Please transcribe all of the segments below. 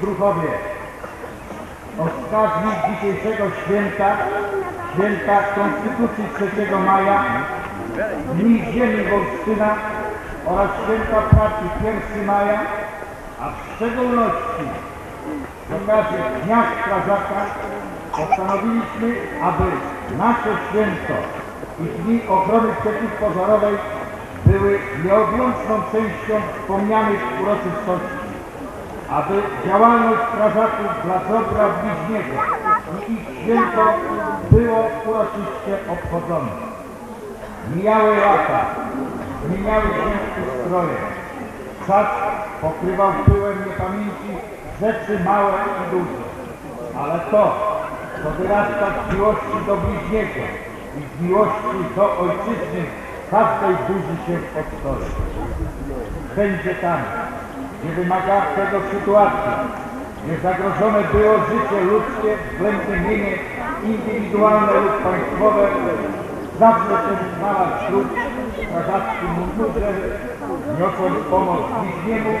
druhowie. Oskarżnik dzisiejszego święta, święta Konstytucji 3 maja, Dni Ziemi Wolsztyna oraz święta pracy 1 maja, a w szczególności z okazji Dnia Strażaka postanowiliśmy, aby nasze święto i Dni Ochrony Przeciwpożarowej były nieodłączną częścią wspomnianych uroczystości, aby działalność strażaków dla dobra bliźniego i ich święto było uroczyście obchodzone. Mijały lata, zmieniały się ustroje. Czas pokrywał pyłem niepamięci rzeczy małe i duże. Ale to, co wyrasta z miłości do bliźniego i z miłości do ojczyzny, każdej burzy się w podstole. Będzie tam, gdzie wymaga tego sytuacji, gdzie zagrożone było życie ludzkie, względnie mienie indywidualne lub państwowe, zawsze ten znalazł wśród strażackim mundurze, niosąc pomoc bliźniemu,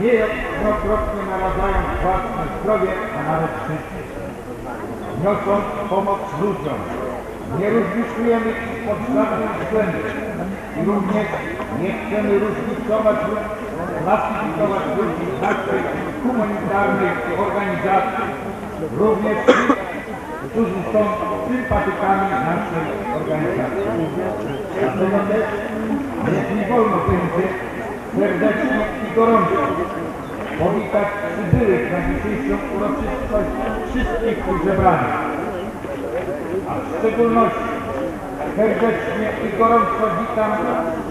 niejednokrotnie narażając własne zdrowie, a nawet życie. Niosąc pomoc ludziom, nie różnicujemy ich pod i również nie chcemy różnicować lub klasyfikować ludzi z naszej humanitarnej organizacji, również tych, którzy są sympatykami naszej organizacji. Dlatego też mi wolno będzie serdecznie i gorąco powitać przybyłych na dzisiejszą uroczystość wszystkich tu zebranych, a w szczególności serdecznie i gorąco witam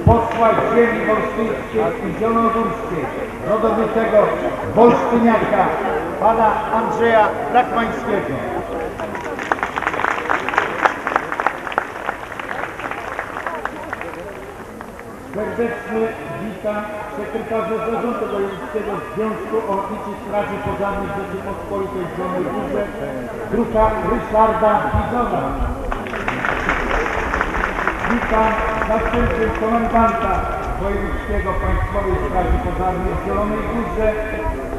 posła ziemi wolsztyńskiej i zielonogórskiej, rodowitego wolsztyniaka, pana Andrzeja Dachmańskiego. Serdecznie witam sekretarza zarządu wojewódzkiego Związku Ochotniczych Straży Pożarnych Rzeczypospolitej Zielonej Górze, druka Ryszarda Bizona. Witam zastępcę komendanta Wojewódzkiego Państwowej Straży Pożarnej w Zielonej Górze,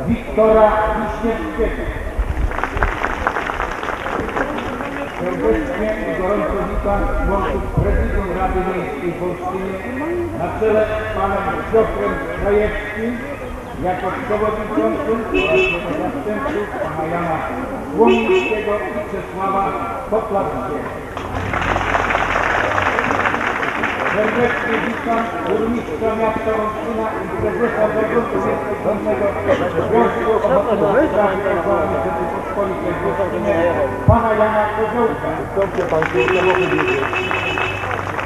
Wiktora Wiśniewskiego. Serdecznie i gorąco witam członków Prezydium Rady Miejskiej w Olsztynie na czele z panem Piotrem Krajewskim jako przewodniczącym oraz zastępców pana Jana Słomińskiego i Czesława Poplarskiego. Serdecznie witam burmistrza miasta Olsztyna i prezesa zarządu Miejskiego Związku Pożarnych Rzeczypospolitej w Olsztynie, pana Jana Koziołka.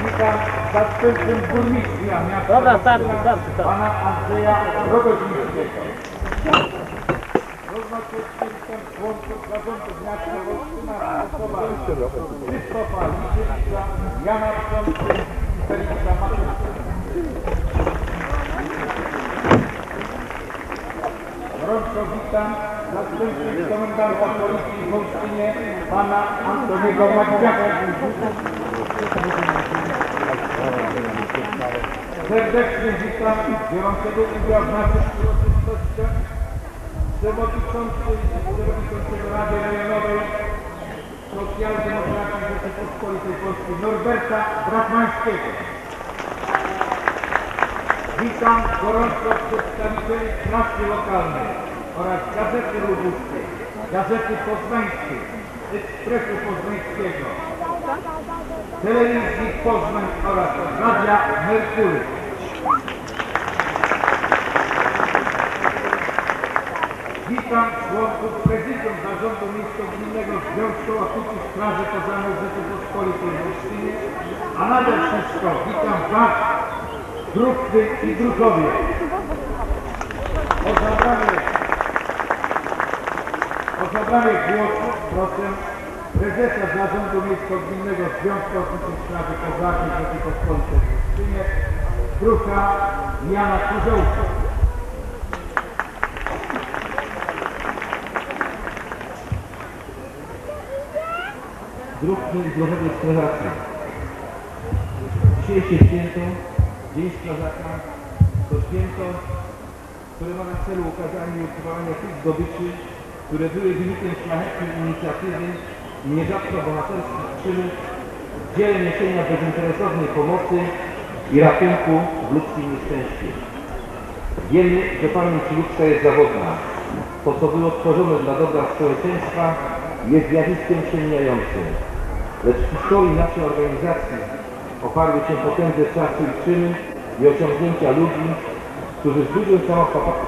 Witam zastępcę burmistrza miasta Dobra, starczy, starczy, starczy. pana Andrzeja Rogozińskiego. Równocześnie witam członków zarządu miasta Olsztyna Krzysztofa Liczewicza, Jana Matyska. Gorąco witam zastępcę komendanta policji w Olsztynie, pana Antoniego Magdziaka. Serdecznie witam biorącego udział w naszych uroczystościach przewodniczącego Rady Rejonowej Socjaldemokracji Rzeczypospolitej Polskiej Norberta Brachmańskiego. Witam gorąco przedstawicieli prasy lokalnej oraz Gazety Lubuskiej, Gazety Poznańskiej, Ekspresu Poznańskiego, Telewizji Poznań oraz Radia Merkury. Witam członków Prezydium Zarządu Miejsko-Gminnego Związku Ochotniczych Straży Pożarnej Rzeczypospolitej w Olsztynie, a nade wszystko witam Was, druhny i druhowie. O zabranie, o zabranie głosu proszę prezesa Zarządu Miejsko-Gminnego Związku Ochotniczych Straży Pożarnej Rzeczypospolitej w Olsztynie, druha Jana Koziołka. Druhny i druhowie strażacy. Dzisiejsze święto, Dzień Strażaka, to święto które ma na celu ukazanie i utrwalanie tych zdobyczy, które były wynikiem szlachetnej inicjatywy i nierzadko bohaterskich czynów w dziele niesienia bezinteresownej pomocy i ratunku w ludzkim nieszczęściu. Wiemy, że pamięć ludzka jest zawodna. To, co było tworzone dla dobra społeczeństwa, jest zjawiskiem przemijającym. Lecz historii naszej organizacji oparły się potędze czasu i czyny i osiągnięcia ludzi, którzy z dużym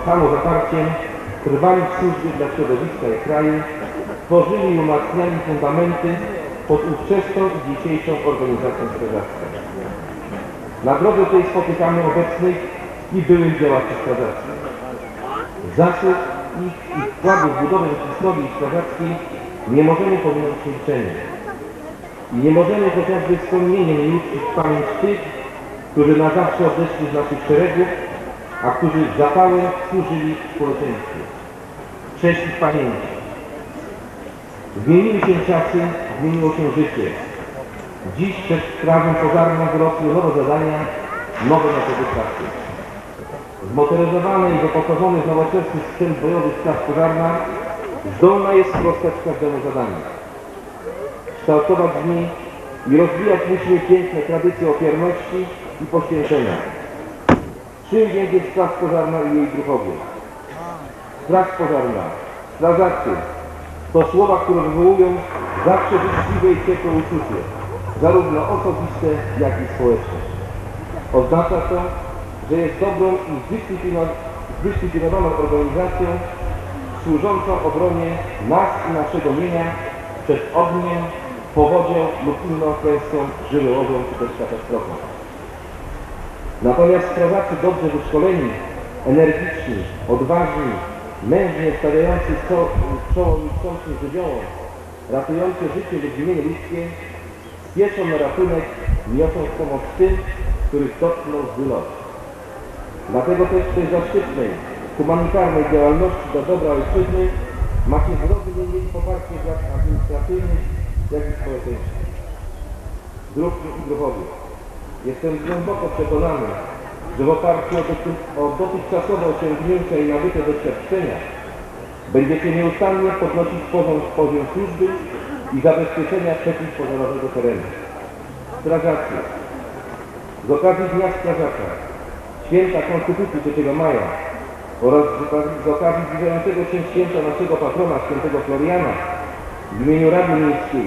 samozaparciem trwali w służbie dla środowiska i kraju, tworzyli i umacniali fundamenty pod ówczesną i dzisiejszą organizacją strażacką. Na drodze tej spotykamy obecnych i byłych działaczy strażackich. Zasług ich i wkładu w budowę historii strażackiej nie możemy pominąć milczeniem. I nie możemy chociażby wspomnieniem nie uczcić w pamięć tych, którzy na zawsze odeszli z naszych szeregów, a którzy zapałem służyli społeczeństwu. Ich pamięci. Zmieniły się czasy, zmieniło się życie. Dziś przed strażą pożarną wyrosły nowe zadania, nowe metody pracy. Zmotoryzowane i wyposażone w nowoczesny sprzęt bojowy straż pożarna zdolna jest sprostać każdemu zadaniu. Kształtować niej i rozwijać musimy piękne tradycje ofiarności i poświęcenia. Czym jest straż pożarna i jej druhowie? Straż pożarna, strażacy, to słowa, które wywołują zawsze życzliwe i ciepłe uczucie, zarówno osobiste, jak i społeczne. Oznacza to, że jest dobrą i zdyscyplino- zdyscyplinowaną organizacją służącą obronie nas i naszego mienia przed ogniem, powodzią lub inną klęską żywiołową czy też katastrofą. Natomiast strażacy dobrze wyszkoleni, energiczni, odważni, mężnie stawiający czoło niszczącym żywiołom, ratujący życie lub imienie ludzkie, spieszą na ratunek, niosąc pomoc tym, których dotknął zły los. Dlatego też w tej zaszczytnej, humanitarnej działalności do dobra ojczyzny macie wyrodnie mieć poparcie władz administracyjnych, jak i społeczeństwa. Druhny i druhowie. Jestem głęboko przekonany, że w oparciu o dotychczasowe osiągnięcia i nabyte doświadczenia będziecie nieustannie podnosić poziom, poziom służby i zabezpieczenia przeciwpożarowego terenu. Strażacy. Z okazji Dnia Strażaka, Święta Konstytucji 3 maja oraz z okazji, zbliżającego się święta naszego patrona, świętego Floriana, w imieniu Rady Miejskiej,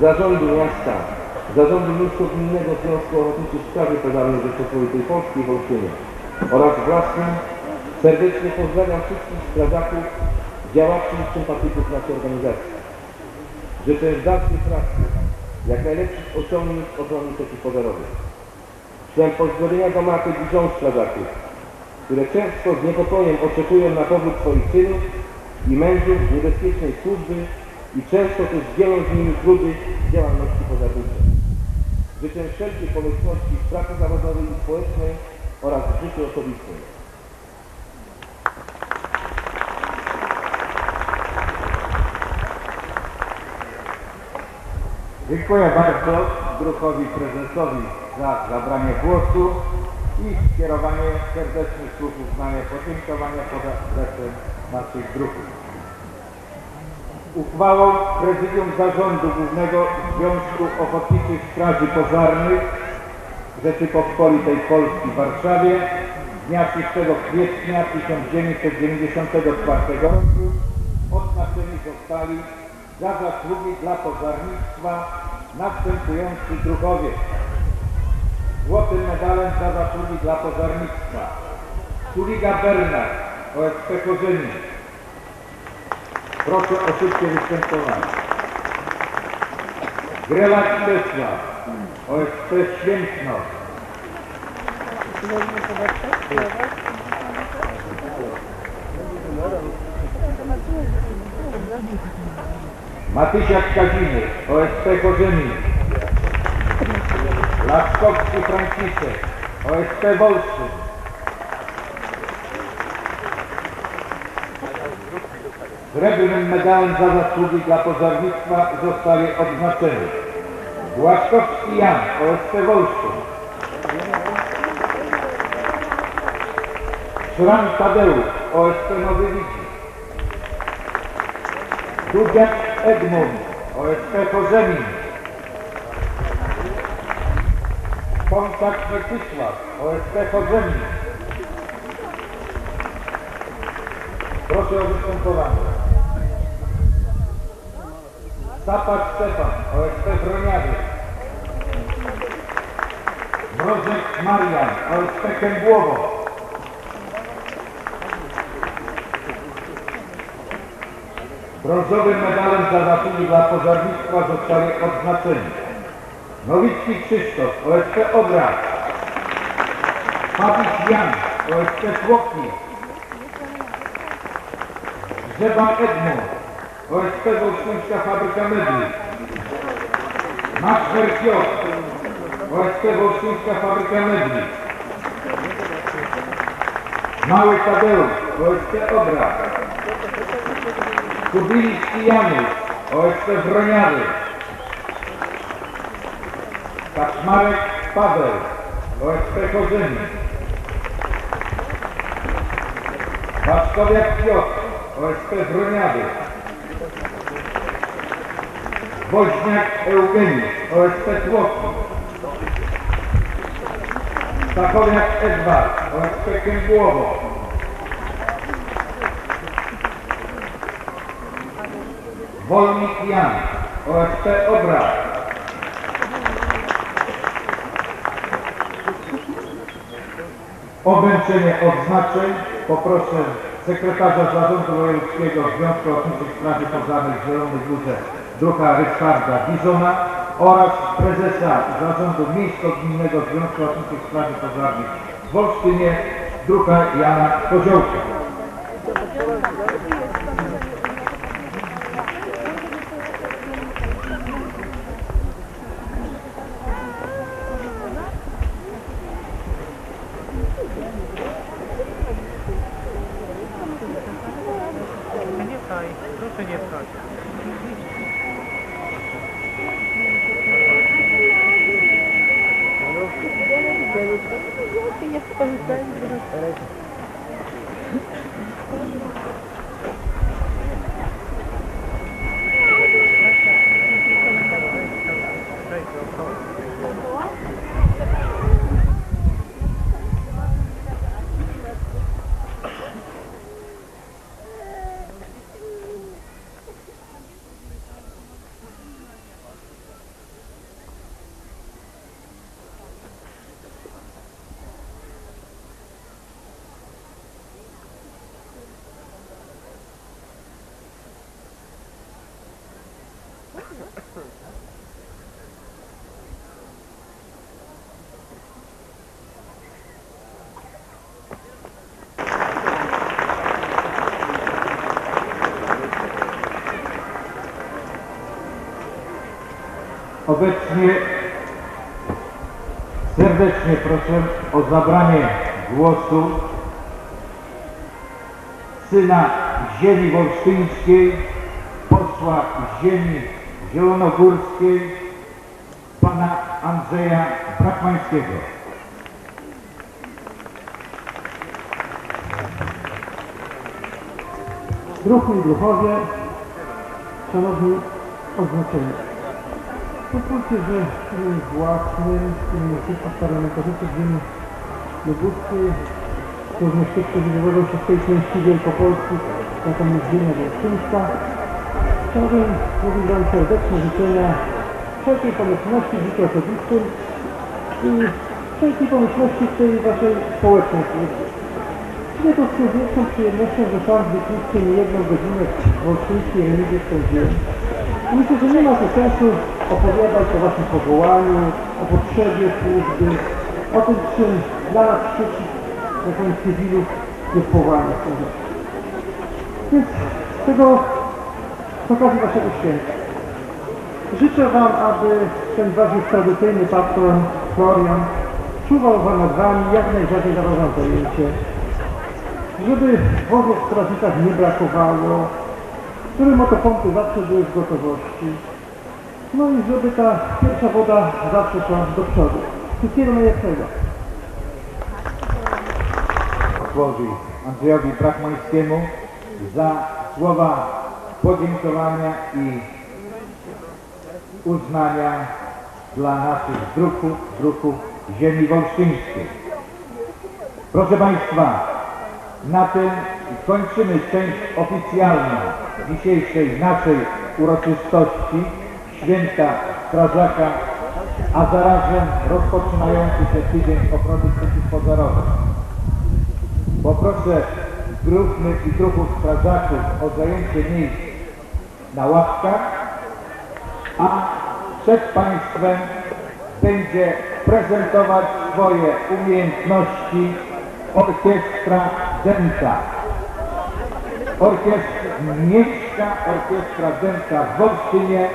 Zarządu Miasta, Zarządu Miejsko-Gminnego Związku Ochotniczych Straży Pożarnej Rzeczypospolitej Polskiej w Olsztynie oraz własnym serdecznie pozdrawiam wszystkich strażaków, działaczy i sympatyków naszej organizacji. Życzę dalszej pracy jak najlepszych osiągnięć w ochronie przeciwpożarowej. Ślę pozdrowienia do matek i strażaków, które często z niepokojem oczekują na powrót swoich synów i mężów z niebezpiecznej służby i często też dzielą z nimi trudy działalności pożarniczej. Życzę wszelkiej pomyślności w pracy zawodowej i społecznej oraz w życiu osobistym. Dziękuję bardzo druhowi prezesowi za zabranie głosu i skierowanie serdecznych słów uznania podziękowania pod adresem naszych druhów. Uchwałą Prezydium Zarządu Głównego Związku Ochotniczych Straży Pożarnych Rzeczypospolitej Polski w Warszawie dnia 6 kwietnia 1994 roku odznaczeni zostali za zasługi dla pożarnictwa następujący druhowie. Złotym medalem za zasługi dla pożarnictwa Suliga Bernard, OSP Korzenie. Proszę o szybkie występowanie. Grela Czesław, OSP Świętno. Matysiak Kazimierz, OSP Korzeni. Laskowski Franciszek, OSP Wolsztyn. Srebrnym medalem za zasługi dla pożarnictwa zostali odznaczeni Błaszkowski Jan, OSP Wolsztyn. Szram Tadeusz, OSP Nowy Widzi. Dudziak Edmund, OSP Korzemin. Kontakt Mieczysław, OSP Korzemin. Proszę o występowanie. Zapacz Stefan, OSP Broniady. Mrożek Marian, OSP Kębłowo. Brązowym medalem za zasługi dla pożarnictwa zostali odznaczeni. Nowicki Krzysztof, OSP Odra. Fabiś Jan, OSP Tłokni. Grzeban Edmund, OSP Wolsztyńska Fabryka Mebli. Maczwer Piotr, OSP Wolsztyńska Fabryka Mebli. Mały Tadeusz, OSP Odra. Kubiliński Janusz, OSP Wroniary. Kaczmarek Paweł, OSP Korzeni. Waszkowiak Piotr, OSP Wroniary. Woźniak Eugeniusz, OSP Tłoki. Stachowiak Edward, OSP Kębłowo. Wolnik Jan, OSP Obraz. Obręczenie odznaczeń poproszę sekretarza Zarządu Wojewódzkiego Związku Ochotniczych Straży Pożarnych w Zielonej Górze druha Ryszarda Bizona oraz prezesa Zarządu Miejsko-Gminnego Związku Ochotniczych Straży Pożarnych w Wolsztynie druha Jana Koziołka. Nie pchaj, proszę nie pchać. Wejdź dookoła. Obecnie serdecznie proszę o zabranie głosu syna ziemi wolsztyńskiej, posła ziemi zielonogórskiej, pana Andrzeja Brakmańskiego. Druhu i druhowie, szanowni oznaczeni. Pozwólcie, że w imieniu własnym, w imieniu wszystkich parlamentarzystów ziemi lubuskiej, którzy wywodzą się z tej części Wielkopolski, jaką jest ziemia Wielczyńska, chciałbym złożyć Wam serdeczne życzenia wszelkiej pomyślności w życiu osobistym i wszelkiej pomyślności w tej Waszej społecznej służbie. Nie to z wielką przyjemnością, że Pan wytłumaczy mi jedną godzinę w Olsztyńskiej remizie spędziłem. Myślę, że nie ma tu sensu opowiadać o Waszym powołaniu, o potrzebie służby, o tym, czym dla nas wszystkich, jako cywilów, jest powołanie służby. Więc z tego, z okazji Waszego święta, życzę Wam, aby ten już tradycyjny patron Florian czuwał Wam nad Wami, jak najrzadziej dawał Wam pojęcie, żeby wozów w nie brakowało, żeby motopompy zawsze były w gotowości. No i żeby ta pierwsza woda zawsze szła do przodu. Wszystkiego najlepszego. posłowi Andrzejowi Brachmańskiemu za słowa podziękowania i uznania dla naszych druhów, druhów ziemi wolsztyńskiej. Proszę Państwa, na tym kończymy część oficjalną dzisiejszej naszej uroczystości Święta Strażaka, a zarazem rozpoczynający się tydzień ochrony przeciwpożarowej. Poproszę druhnych i druhów strażaków o zajęcie miejsc na ławkach, a przed Państwem będzie prezentować swoje umiejętności orkiestra Dęta. Orkiestra, miejska orkiestra Dęta w Wolsztynie,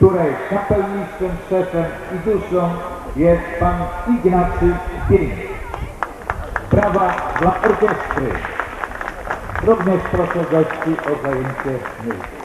której kapelmistrzem, szefem i duszą jest pan Ignacy Pień. Brawa dla orkiestry. Również proszę gości o zajęcie miejsc.